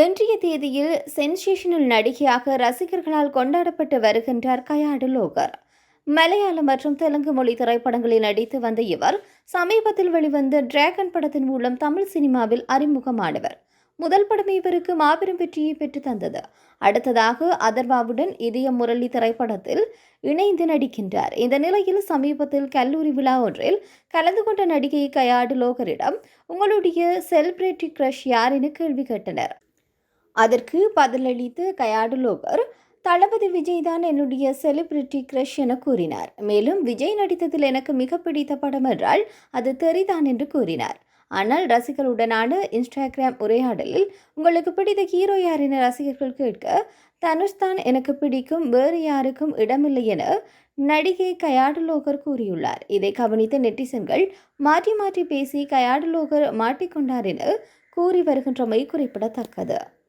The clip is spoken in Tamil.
இன்றைய தேதியில் சென்சேஷனல் நடிகையாக ரசிகர்களால் கொண்டாடப்பட்டு வருகின்றார் கயாடு லோகர். மலையாளம் மற்றும் தெலுங்கு மொழி திரைப்படங்களில் நடித்து வந்த இவர் சமீபத்தில் வெளிவந்த டிராகன் படத்தின் மூலம் தமிழ் சினிமாவில் அறிமுகமானவர். முதல் படம் இவருக்கு மாபெரும் வெற்றியை பெற்று தந்தது. அடுத்ததாக அதர்வாவுடன் இதய முரளி திரைப்படத்தில் இணைந்து நடிக்கின்றார். இந்த நிலையில் சமீபத்தில் கல்லூரி விழா ஒன்றில் கலந்து கொண்ட நடிகை கயாடு லோகரிடம் உங்களுடைய செலிபிரிட்டி கிரஷ் யார்? என கேள்வி கேட்டனர். அதற்கு பதிலளித்த கயாடுலோகர் தளபதி விஜய் தான் என்னுடைய செலிபிரிட்டி கிரஷ் என கூறினார். மேலும் விஜய் நடித்ததில் எனக்கு மிக பிடித்த படம் என்றால் அது தெரிதான் என்று கூறினார். ஆனால் ரசிகர்களுடனான இன்ஸ்டாகிராம் உரையாடலில் உங்களுக்கு பிடித்த ஹீரோ யார் என ரசிகர்கள் கேட்க தனுஷ் தான் எனக்கு பிடிக்கும் வேறு யாருக்கும் இடமில்லை என நடிகை கயாடுலோகர் கூறியுள்ளார். இதை கவனித்த நெட்டிசன்கள் மாற்றி மாற்றி பேசி கயாடுலோகர் மாட்டிக்கொண்டார் என கூறி வருகின்றமை குறிப்பிடத்தக்கது.